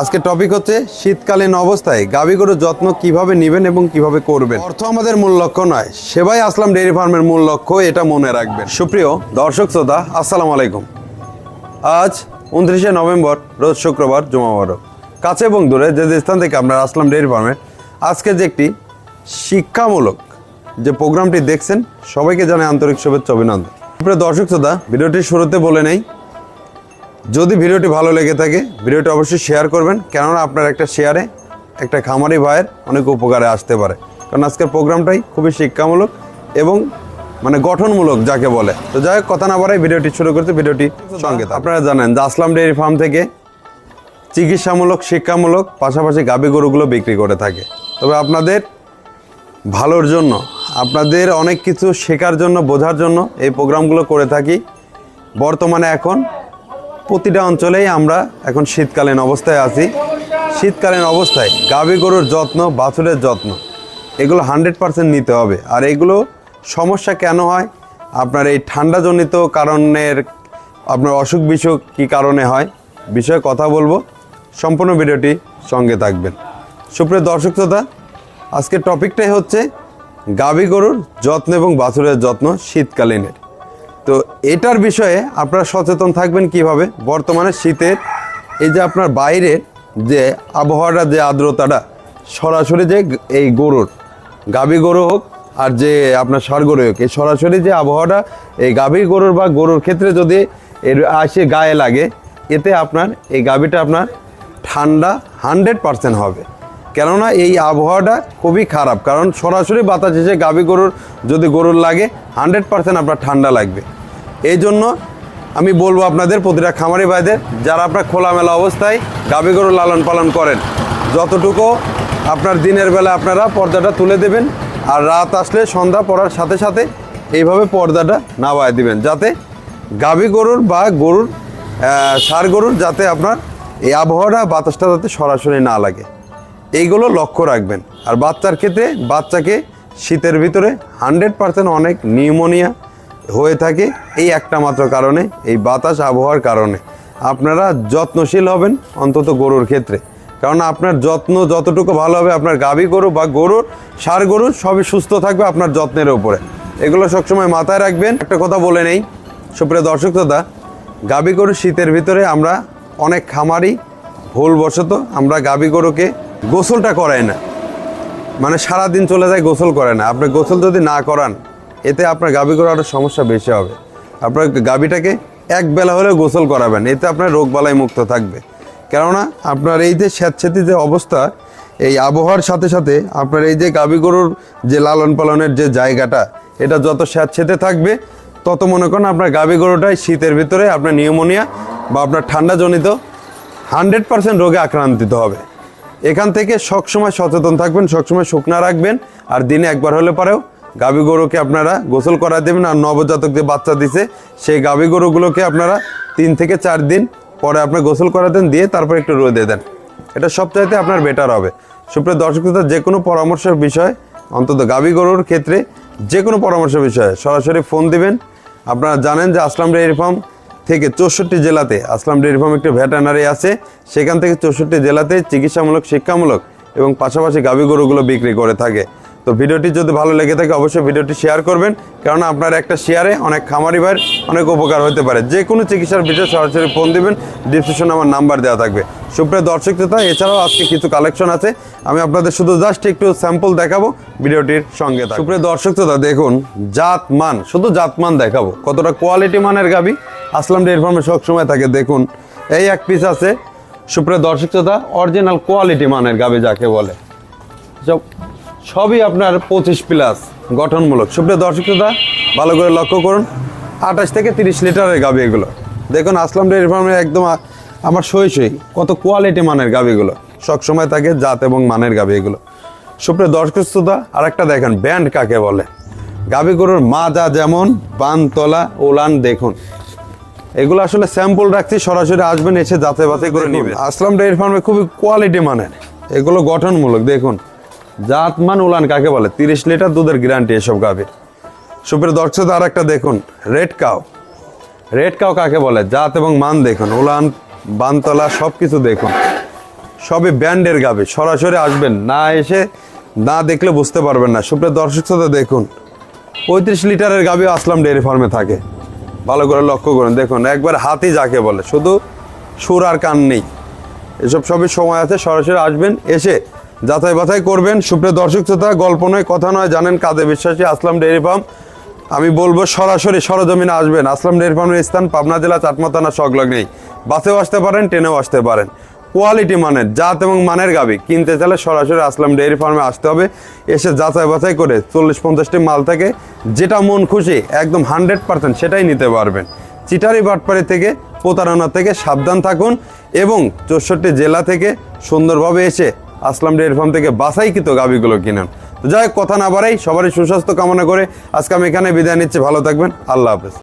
আজকে টপিক হচ্ছে শীতকালীন অবস্থায় গাভী গরুর যত্ন কীভাবে নেবেন এবং কীভাবে করবেন? অর্থ আমাদের মূল লক্ষ্য নয়। সেবাই আসলাম ডেয়ারি ফার্মের মূল লক্ষ্য, এটা মনে রাখবেন। সুপ্রিয় দর্শক শ্রোতা, আসসালামু আলাইকুম। আজ উনত্রিশে নভেম্বর, রোজ শুক্রবার জুমাবারক কাছে এবং দূরে যে যে স্থান থেকে আপনারা আসলাম ডেয়ারি ফার্মে, আজকে যে একটি শিক্ষামূলক যে প্রোগ্রামটি দেখছেন, সবাইকে জানাই আন্তরিক শুভেচ্ছা, অভিনন্দন। দর্শক শ্রোতা ভিডিওটির শুরুতে বলে নেই যদি ভিডিওটি ভালো লেগে থাকে, ভিডিওটি অবশ্যই শেয়ার করবেন। কেননা আপনার একটা শেয়ারে একটা খামারি ভাইয়ের অনেক উপকারে আসতে পারে। কারণ আজকের প্রোগ্রামটাই খুবই শিক্ষামূলক এবং মানে গঠনমূলক যাকে বলে। তো যাই হোক, কথা না বাড়াই ভিডিওটি শুরু করতে ভিডিওটি সঙ্গে আপনারা জানেন যে আসলাম ডেয়ারি ফার্ম থেকে চিকিৎসামূলক, শিক্ষামূলক, পাশাপাশি গাভী গরুগুলো বিক্রি করে থাকে। তবে আপনাদের ভালোর জন্য, আপনাদের অনেক কিছু শেখার জন্য, বোঝার জন্য এই প্রোগ্রামগুলো করে থাকি। বর্তমানে এখন প্রতিটা অঞ্চলেই আমরা এখন শীতকালীন অবস্থায় আছি। শীতকালীন অবস্থায় গাভী গরুর যত্ন, বাছুরের যত্ন, এগুলো হান্ড্রেড পার্সেন্ট নিতে হবে। আর এগুলো সমস্যা কেন হয়? আপনার এই ঠান্ডাজনিত কারণের, আপনার অসুখ বিসুখ কী কারণে হয়? বিষয়ে কথা বলব। সম্পূর্ণ ভিডিওটি সঙ্গে থাকবেন। সুপ্রিয় দর্শক শ্রোতা, আজকের টপিকটাই হচ্ছে গাভী গরুর যত্ন এবং বাছুরের যত্ন শীতকালীনের। তো এটার বিষয়ে আপনারা সচেতন থাকবেন কীভাবে? বর্তমানে শীতের এই যে আপনার বাইরের যে আবহাওয়াটা, যে আর্দ্রতাটা, সরাসরি যে এই গরুর, গাভী গরু হোক আর যে আপনার ষাঁড় গরু হোক, এই সরাসরি যে আবহাওয়াটা, এই গাভী গরুর বা গরুর ক্ষেত্রে যদি এর আসে গায়ে লাগে, এতে আপনার এই গাভীটা আপনার ঠান্ডা হান্ড্রেড পারসেন্ট হবে। কেননা এই আবহাওয়াটা খুবই খারাপ, কারণ সরাসরি বাতাস এসে গাভী গরুর যদি গরুর লাগে হান্ড্রেড পারসেন্ট আপনার ঠান্ডা লাগবে। এই জন্য আমি বলব আপনাদের, প্রতিটা খামারি ভাইদের, যারা আপনার খোলামেলা অবস্থায় গাভী গরু লালন পালন করেন, যতটুকু আপনার দিনের বেলা আপনারা পর্দাটা তুলে দেবেন, আর রাত আসলে সন্ধ্যা পড়ার সাথে সাথে এইভাবে পর্দাটা নামায় দিবেন, যাতে গাভী গরুর বা গরুর ষাঁড় গরুর যাতে আপনার এই আবহাওয়াটা, বাতাসটা যাতে সরাসরি না লাগে। এইগুলো লক্ষ্য রাখবেন। আর বাচ্চার ক্ষেত্রে বাচ্চাকে শীতের ভিতরে হান্ড্রেড পার্সেন্ট অনেক নিউমোনিয়া হয়ে থাকে এই একটা মাত্র কারণে, এই বাতাস আবহাওয়ার কারণে। আপনারা যত্নশীল হবেন অন্তত গরুর ক্ষেত্রে। কারণ আপনার যত্ন যতটুকু ভালো হবে, আপনার গাভী গরু বা গরুর ষাঁড় গরু সবই সুস্থ থাকবে আপনার যত্নের উপরে। এগুলো সবসময় মাথায় রাখবেন। একটা কথা বলে নেই, সুপ্রিয় দর্শক দাদা গাভী গরু শীতের ভিতরে আমরা অনেক খামারি ভুলবশত আমরা গাভী গরুকে গোসলটা করাই না। মানে সারা দিন চলে যায়, গোসল করে না। আপনি গোসল যদি না করান, এতে আপনার গাভী গরু আরও সমস্যা বেশি হবে। আপনার গাভীটাকে এক বেলা হলেও গোসল করাবেন, এতে আপনার রোগ রোগবালাই মুক্ত থাকবে। কেননা, আপনার এই যে স্যাঁতস্যাঁতি যে অবস্থা, এই আবহাওয়ার সাথে সাথে আপনার এই যে গাভী গরুর যে লালন পালনের যে জায়গাটা, এটা যত স্যাঁতস্যাঁতে থাকবে, তত মনে করেন আপনার গাভী গরুটাই শীতের ভিতরে আপনার নিউমোনিয়া বা আপনার ঠান্ডাজনিত হান্ড্রেড পার্সেন্ট রোগে আক্রান্তিত হবে। এখান থেকে সবসময় সচেতন থাকবেন সবসময় শুকনা রাখবেন আর দিনে একবার হলে পরেও গাভী গরুকে আপনারা গোসল করা দেবেন আর নবজাতক যে বাচ্চা দিছে সেই গাভী গরুগুলোকে আপনারা তিন থেকে চার দিন পরে আপনার গোসল করা দেন দিয়ে তারপর একটু রোদে দেন। এটা সবচাইতে আপনার বেটার হবে। সুপ্রিয় দর্শক শ্রোতা, যে কোনো পরামর্শের বিষয় অন্তত গাভী গরুর ক্ষেত্রে যে কোনো পরামর্শ বিষয়ে সরাসরি ফোন দিবেন। আপনারা জানেন যে আসলাম ডেয়ারি ফার্ম থেকে চৌষট্টি জেলাতে আসলাম ডেয়ারি ফার্ম একটি ভেটেনারি আছে। সেখান থেকে চৌষট্টি জেলাতে চিকিৎসামূলক, শিক্ষামূলক এবং পাশাপাশি গাভী গরুগুলো বিক্রি করে থাকে। তো ভিডিওটি যদি ভালো লেগে থাকে, অবশ্যই ভিডিওটি শেয়ার করবেন, কেননা আপনার একটা শেয়ারে অনেক খামারি ভাইয়ের অনেক উপকার হতে পারে। যে কোনো চিকিৎসার বিষয়ে সরাসরি ফোন দিবেন, ডিসক্রিপশনে আমার নাম্বার দেওয়া থাকবে। সুপ্রিয় দর্শক শ্রোতা, এছাড়াও আজকে কিছু কালেকশন আছে। আমি আপনাদের শুধু জাস্ট একটু স্যাম্পল দেখাবো ভিডিওটির সঙ্গে। সুপ্রিয় দর্শক শ্রোতা, দেখুন জাত মান শুধু জাত মান দেখাবো। কতটা কোয়ালিটি মানের গাবি আসলাম ডেয়ারি ফার্মে সবসময় থাকে, দেখুন। এই এক পিস আছে, সুপ্রিয় দর্শক শ্রোতা অরিজিনাল কোয়ালিটি মানের গাবি যাকে বলে। সব, সবই আপনার পঁচিশ প্লাস গঠনমূলক। সুপ্রিয় দর্শক শ্রোতা, ভালো করে লক্ষ্য করুন, আঠাশ থেকে তিরিশ লিটারের গাবি এগুলো। দেখুন, আসলাম ডেয়ারি ফার্মের একদম, আমার সই সই, কত কোয়ালিটি মানের গাবিগুলো সবসময় থাকে জাত এবং মানের গাবি এগুলো। সুপ্রিয় দর্শক শ্রোতা আর একটা দেখেন ব্যান্ড কাকে বলে। গাবি গরুর মাজা যেমন, বানতলা, ওলান দেখুন। এগুলো আসলে স্যাম্পল রাখছি সরাসরি আসবেন এসে যাতে বাছাই করে নেবে আসলাম ডেয়ারি ফার্মে খুবই কোয়ালিটি মানের। এগুলো গঠনমূলক দেখুন। জাত মান উলান কাকে বলে? তিরিশ লিটার দুধের গ্যারান্টি এসব গাভীর সুপ্রিয় দর্শক আর একটা দেখুন রেড কাউ রেড কাউ কাকে বলে? জাত এবং মান দেখুন উলান বানতলা সব কিছু দেখুন। সবই ব্যান্ডের গাবি সরাসরি আসবেন না এসে না দেখলে বুঝতে পারবেন না। সুপ্রিয় দর্শক শ্রোতা দেখুন পঁয়ত্রিশ লিটারের গাবি আসলাম ডেয়ারি ফার্মে থাকে। ভালো করে লক্ষ্য করুন। দেখুন, একবার হাতি যাকে বলে, শুধু সুর আর কান নেই। এসব সবই সময় আছে, সরাসরি আসবেন, এসে যাচাই বাছাই করবেন। সুপ্রিয় দর্শক শ্রোতা, গল্প নয়, কথা নয়, জানেন কাজে বিশ্বাসী আসলাম ডেয়ারি ফার্ম। আমি বলব সরাসরি সরজমিনে আসবেন। আসলাম ডেয়ারি ফার্মের স্থান, পাবনা জেলা চাটমা থানা সংলগ্নেই। বাসেও আসতে পারেন, ট্রেনেও আসতে পারেন। কোয়ালিটি মানের, জাত এবং মানের গাবি। কিনতে চাইলে সরাসরি আসলাম ডেয়ারি ফার্মে আসতে হবে। এসে যাচাই বাছাই করে চল্লিশ পঞ্চাশটি মাল থেকে যেটা মন খুশি, একদম হান্ড্রেড পার্সেন্ট সেটাই নিতে পারবেন। চিটারি বাটপাড়ি থেকে, প্রতারণা থেকে সাবধান থাকুন এবং চৌষট্টি জেলা থেকে সুন্দরভাবে এসে আসলাম ডেয়ারি ফার্ম থেকে বাছাইকৃত গাবিগুলো কিনেন। তো যাই কথা না বাড়াই, সবারই সুস্বাস্থ্য কামনা করে আজকে আমি এখানে বিদায় নিচ্ছি। ভালো থাকবেন, আল্লাহ হাফেজ।